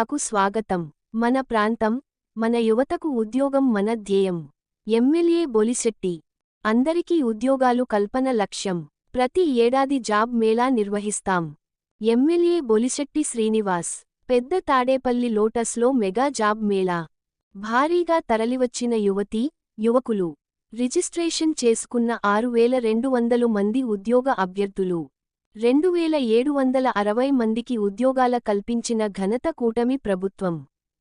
మీడియాకు స్వాగతం. మన ప్రాంతం మన యువతకు ఉద్యోగం మన ధ్యేయం. ఎమ్మెల్యే బొలిశెట్టి. అందరికీ ఉద్యోగాలు కల్పన లక్ష్యం. ప్రతి ఏడాది జాబ్ మేళా నిర్వహిస్తాం. ఎమ్మెల్యే బొలిశెట్టి శ్రీనివాస్. పెద్ద తాడేపల్లి లోటస్లో మెగా జాబ్ మేళా. భారీగా తరలివచ్చిన యువతీ యువకులు. రిజిస్ట్రేషన్ చేసుకున్న ఆరు వేల రెండు వందలు మంది ఉద్యోగ అభ్యర్థులు. రెండు వేల ఏడు వందల అరవై మందికి ఉద్యోగాల కల్పించిన ఘనత కూటమి ప్రభుత్వం.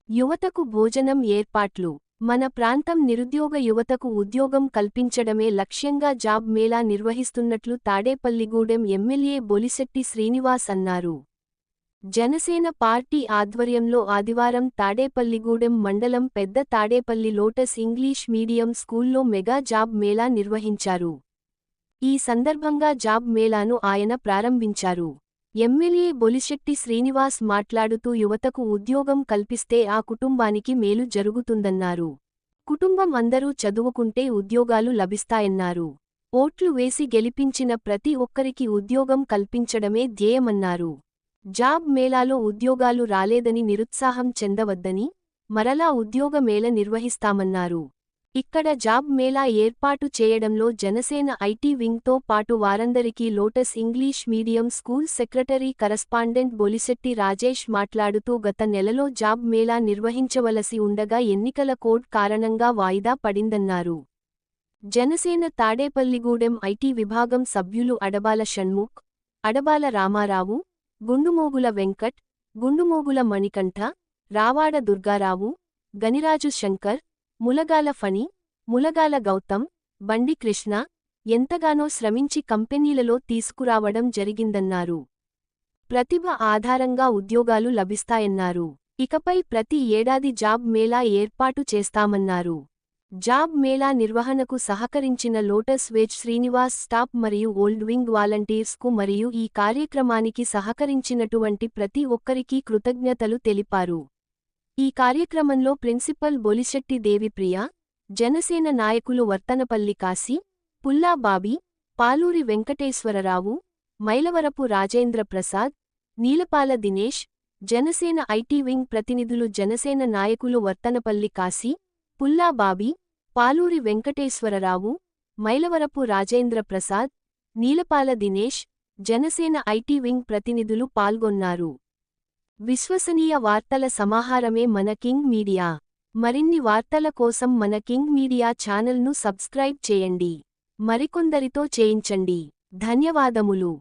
యువతకు భోజనం ఏర్పాట్లు. మన ప్రాంతం నిరుద్యోగ యువతకు ఉద్యోగం కల్పించడమే లక్ష్యంగా జాబ్ మేళా నిర్వహిస్తున్నట్లు తాడేపల్లిగూడెం ఎమ్మెల్యే బొలిశెట్టి శ్రీనివాస్ అన్నారు. జనసేన పార్టీ ఆధ్వర్యంలో ఆదివారం తాడేపల్లిగూడెం మండలం పెద్ద తాడేపల్లి లోటస్ ఇంగ్లీష్ మీడియం స్కూల్లో మెగా జాబ్ మేళా నిర్వహించారు. ఈ సందర్భంగా జాబ్ మేళాను ఆయన ప్రారంభించారు. ఎమ్మెల్యే బొలిశెట్టి శ్రీనివాస్ మాట్లాడుతూ యువతకు ఉద్యోగం కల్పిస్తే ఆ కుటుంబానికి మేలు జరుగుతుందన్నారు. కుటుంబం అందరూ చదువుకుంటే ఉద్యోగాలు లభిస్తాయన్నారు. ఓట్లు వేసి గెలిపించిన ప్రతి ఒక్కరికి ఉద్యోగం కల్పించడమే ధ్యేయమన్నారు. జాబ్ మేళాలో ఉద్యోగాలు రాలేదని నిరుత్సాహం చెందవద్దని మరలా ఉద్యోగ మేళ నిర్వహిస్తామన్నారు. ఇక్కడ జాబ్ మేళా ఏర్పాటు చేయడంలో జనసేన ఐటీ వింగ్తో పాటు వారందరికీ Lotus English medium school secretary correspondent Bolisetti Rajesh మాట్లాడుతూ గత నెలలో జాబ్ మేళా నిర్వహించవలసి ఉండగా ఎన్నికల కోడ్ కారణంగా వాయిదా పడిందన్నారు. జనసేన తాడేపల్లిగూడెం ఐటీ విభాగం సభ్యులు అడబాల షణ్ముఖ్ అడబాల రామారావు గుండుమోగుల వెంకట్ గుండుమోగుల మణికంఠ రావాడ దుర్గారావు గనిరాజు శంకర్ ములగాల ఫణి ములగాల గౌతమ్ బండి కృష్ణ ఎంతగానో శ్రమించి కంపెనీలలో తీసుకురావడం జరిగిందన్నారు. ప్రతిభ ఆధారంగా ఉద్యోగాలు లభిస్తాయన్నారు. ఇకపై ప్రతి ఏడాది జాబ్ మేళా ఏర్పాటు చేస్తామన్నారు. జాబ్ మేళా నిర్వహణకు సహకరించిన లోటస్ వేజ్ శ్రీనివాస్ స్టాప్ మరియు ఓల్డ్ వింగ్ వాలంటీర్స్కు మరియు ఈ కార్యక్రమానికి సహకరించినటువంటి ప్రతి ఒక్కరికీ కృతజ్ఞతలు తెలిపారు. ఈ కార్యక్రమంలో ప్రిన్సిపల్ బొలిశెట్టి దేవిప్రియ జనసేన నాయకులు వర్తనపల్లి కాశీ పుల్లా బాబీ పాలూరి వెంకటేశ్వరరావు మైలవరపు రాజేంద్ర ప్రసాద్ నీలపాల దినేష్ జనసేన ఐటీ వింగ్ ప్రతినిధులు జనసేన నాయకులు వర్తనపల్లి కాశీ పుల్లా బాబీ పాలూరి వెంకటేశ్వరరావు మైలవరపు రాజేంద్ర ప్రసాద్ నీలపాల దినేష్ జనసేన ఐటీ వింగ్ ప్రతినిధులు పాల్గొన్నారు. విశ్వసనీయ వార్తల సమాహారమే మన కింగ్ మీడియా. మరిన్ని వార్తల కోసం మన కింగ్ మీడియా ఛానల్ను సబ్స్క్రైబ్ చేయండి. మరికొందరితో చేయించండి. ధన్యవాదములు.